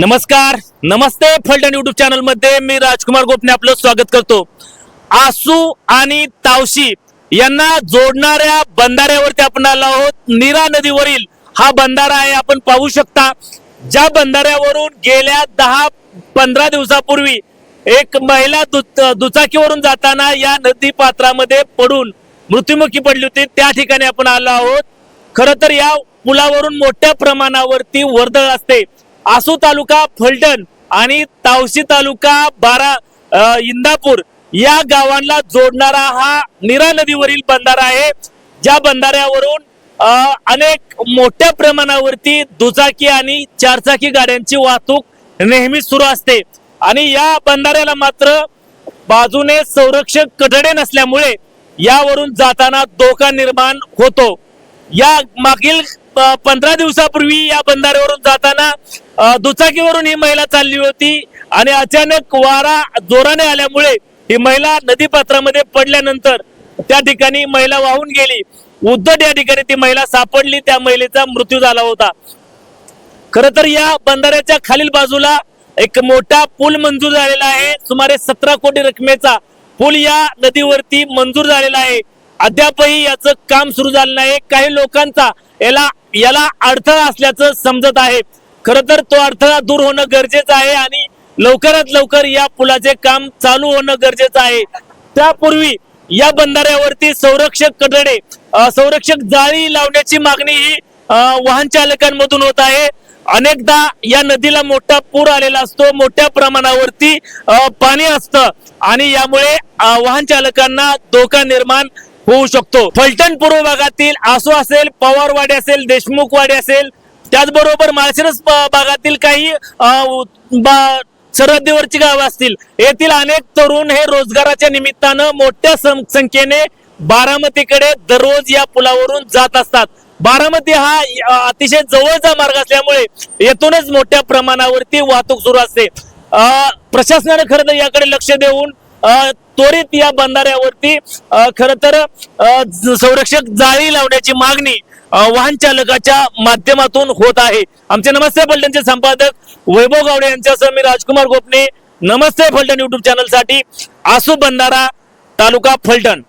नमस्कार नमस्ते फलटण युट्यूब चॅनलमध्ये मी राजकुमार गोपने आपलं स्वागत करतो. आसू आणि तावशी यांना जोडणाऱ्या बंधाऱ्यावरती आपण आलो आहोत. नीरा नदीवरील हा बंधारा आहे आपण पाहू शकता. ज्या बंधाऱ्यावरून गेल्या दहा पंधरा दिवसापूर्वी एक महिला दु- दुचाकीवरून जाताना या नदी पात्रामध्ये पडून मृत्युमुखी पडली होती. त्या ठिकाणी आपण आलो आहोत. खर तर या पुलावरून मोठ्या प्रमाणावरती वर्दळ असते. आसू तालुका फलटण आणि तावशी तालुका बारा इंदापूर या गावांना जोडणारा हा नीरा नदीवरील बंधारा आहे. ज्या बंधाऱ्यावरून अनेक मोठ्या प्रमाणावरती दुचाकी आणि चारचाकी गाड्यांची वाहतूक नेहमी सुरू असते. आणि या बंधाऱ्याला मात्र बाजूने संरक्षक कठडे नसल्यामुळे यावरून जाताना धोका निर्माण होतो. या मागील पंधरा दिवसापूर्वी या बंधाऱ्यावरून जाताना दुचाकीवरून ही महिला चालली होती आणि अचानक वारा जोराने आल्यामुळे ही महिला नदीपात्रामध्ये पडल्यानंतर त्या ठिकाणी महिला वाहून गेली. उद्धट या ठिकाणी ती महिला सापडली. त्या महिलेचा मृत्यू झाला होता. खर तर या बंधाऱ्याच्या खालील बाजूला एक मोठा पूल मंजूर झालेला आहे. सुमारे सतरा कोटी रकमेचा पूल या नदीवरती मंजूर झालेला आहे. अद्यापही याचं काम सुरू झालं नाही. काही लोकांचा याला याला अडथळा असल्याचं समजत आहे. खर तर तो अडथळा दूर होणं गरजेचं आहे आणि लवकरात लवकर या पुलाचे काम चालू होणं गरजेचं आहे. त्यापूर्वी या बंधाऱ्यावरती संरक्षक कठडे संरक्षक जाळी लावण्याची मागणी ही वाहन चालकांमधून होत आहे. अनेकदा या नदीला मोठा पूर आलेला असतो मोठ्या प्रमाणावरती पाणी असतं आणि यामुळे वाहन चालकांना धोका निर्माण होऊ शकतो. फलटण पूर्व भागातील आसू असेल पवारवाडी असेल देशमुखवाडी असेल त्याचबरोबर माळशिरस भागातील काही बा- सरहद्दीवरची गावं असतील येथील अनेक तरुण हे रोजगाराच्या निमित्तानं मोठ्या सं- संख्येने बारामतीकडे दररोज या पुलावरून जात असतात. बारामती हा अतिशय जवळचा मार्ग असल्यामुळे येथूनच मोठ्या प्रमाणावरती वाहतूक सुरू असते. प्रशासनानं प्रशासनाने खरं तर याकडे लक्ष देऊन त्वरित या बंधाऱ्यावरती खर तर संरक्षक जाळी लावण्याची मागणी वाहन चालकाच्या माध्यमातून होत आहे. आमचे नमस्ते फलटणचे संपादक वैभव गावडे यांच्यासह मी राजकुमार गोपने. नमस्ते फलटण युट्यूब चॅनलसाठी आसू बंधारा तालुका फलटण.